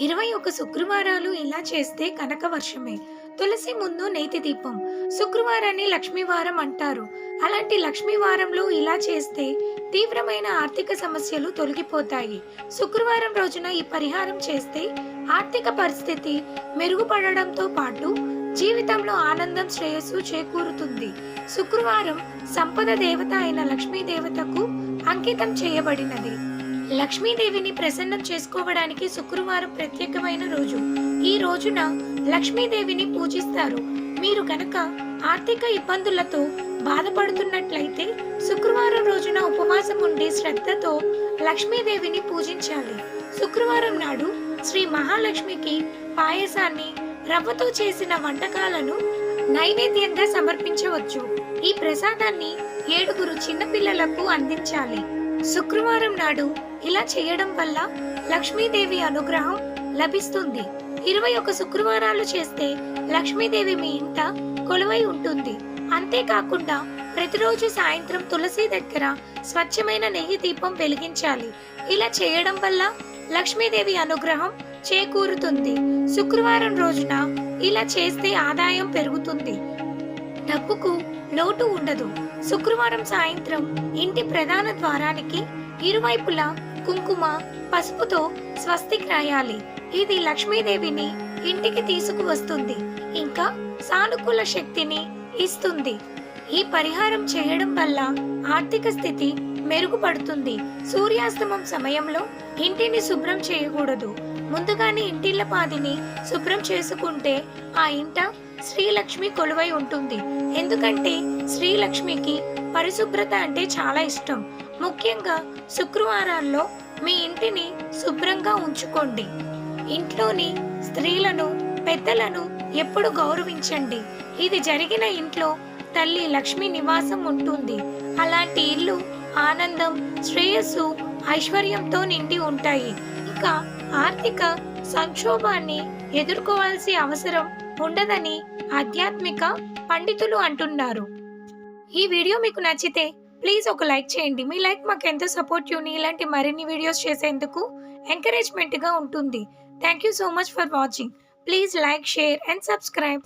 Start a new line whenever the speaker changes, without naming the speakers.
ఇరవై ఒక శుక్రవారాలు ఇలా చేస్తే కనక వర్షమే. తులసి ముందు నేతి దీపం. శుక్రవారాన్ని లక్ష్మీవారం అంటారు. అలాంటి లక్ష్మీవారంలో ఇలా చేస్తే తీవ్రమైన ఆర్థిక సమస్యలు తొలగిపోతాయి. శుక్రవారం రోజున ఈ పరిహారం చేస్తే ఆర్థిక పరిస్థితి మెరుగుపడడంతో పాటు జీవితంలో ఆనందం శ్రేయస్సు చేకూరుతుంది. శుక్రవారం సంపద దేవత అయిన లక్ష్మీ దేవతకు అంకితం చేయబడినది. లక్ష్మీదేవిని ప్రసన్నం చేసుకోవడానికి శుక్రవారం ప్రత్యేకమైన రోజు. ఈ రోజున లక్ష్మీదేవిని పూజిస్తారు. మీరు కనుక ఆర్థిక ఇబ్బందులతో బాధపడుతున్నట్లయితే శుక్రవారం రోజున ఉపవాసం ఉండి శ్రద్ధతో లక్ష్మీదేవిని పూజించాలి. శుక్రవారం నాడు శ్రీ మహాలక్ష్మికి పాయసాన్ని రవ్వతో చేసిన వంటకాలను నైవేద్యంగా సమర్పించవచ్చు. ఈ ప్రసాదాన్ని ఏడుగురు చిన్నపిల్లలకు అందించాలి. శుక్రవారం నాడు ఇలా చేయడం వల్ల లక్ష్మీదేవి అనుగ్రహం లభిస్తుంది. ఇరవై ఒక శుక్రవారాలు చేస్తే లక్ష్మీదేవి మీ ఇంట కొలువై ఉంటుంది. అంతేకాకుండా ప్రతిరోజు సాయంత్రం తులసి దగ్గర స్వచ్ఛమైన నెయ్యి దీపం వెలిగించాలి. ఇలా చేయడం వల్ల లక్ష్మీదేవి అనుగ్రహం చేకూరుతుంది. శుక్రవారం రోజున ఇలా చేస్తే ఆదాయం పెరుగుతుంది. డబ్బుకు లోటు ఉండదు. శుక్రవారం సాయంత్రం ఇంటి ప్రధాన ద్వారానికి ఇరువైపులా కుంకుమ పసుపుతో స్వస్తిక్ రాయాలి. ఇది లక్ష్మీదేవిని ఇంటికి తీసుకువస్తుంది. ఇంకా సానుకూల శక్తిని ఇస్తుంది. ఈ పరిహారం చేయడం వల్ల ఆర్థిక స్థితి మెరుగుపడుతుంది. సూర్యాస్తమం సమయంలో ఇంటిని శుభ్రం చేయకూడదు. ముందుగానే ఇంటిళ్ళ పాదిని శుభ్రం చేసుకుంటే ఆ ఇంట శ్రీలక్ష్మి కొలువై ఉంటుంది. ఎందుకంటే శ్రీలక్ష్మికి పరిశుభ్రత అంటే చాలా ఇష్టం. ముఖ్యంగా శుక్రవారాల్లో మీ ఇంటిని శుభ్రంగా ఉంచుకోండి. ఇంట్లోని స్త్రీలను పెద్దలను ఎప్పుడు గౌరవించండి. ఇది జరిగిన ఇంట్లో తల్లి లక్ష్మి నివాసం ఉంటుంది. అలాంటి ఇల్లు ఆనందం శ్రేయస్సు ఐశ్వర్యంతో నిండి ఉంటాయి. ఇంకా ఆర్థిక సంక్షోభాన్ని ఎదుర్కోవాల్సి అవసరం ఉండదని ఆధ్యాత్మిక పండితులు అంటున్నారు. ఈ వీడియో మీకు నచ్చితే ప్లీజ్ ఒక లైక్ చేయండి. మీ లైక్ మాకు ఎంతో యూని ఇలాంటి మరిన్ని వీడియోస్ చేసేందుకు ఎంకరేజ్మెంట్గా ఉంటుంది. Thank you so much for watching please like share and subscribe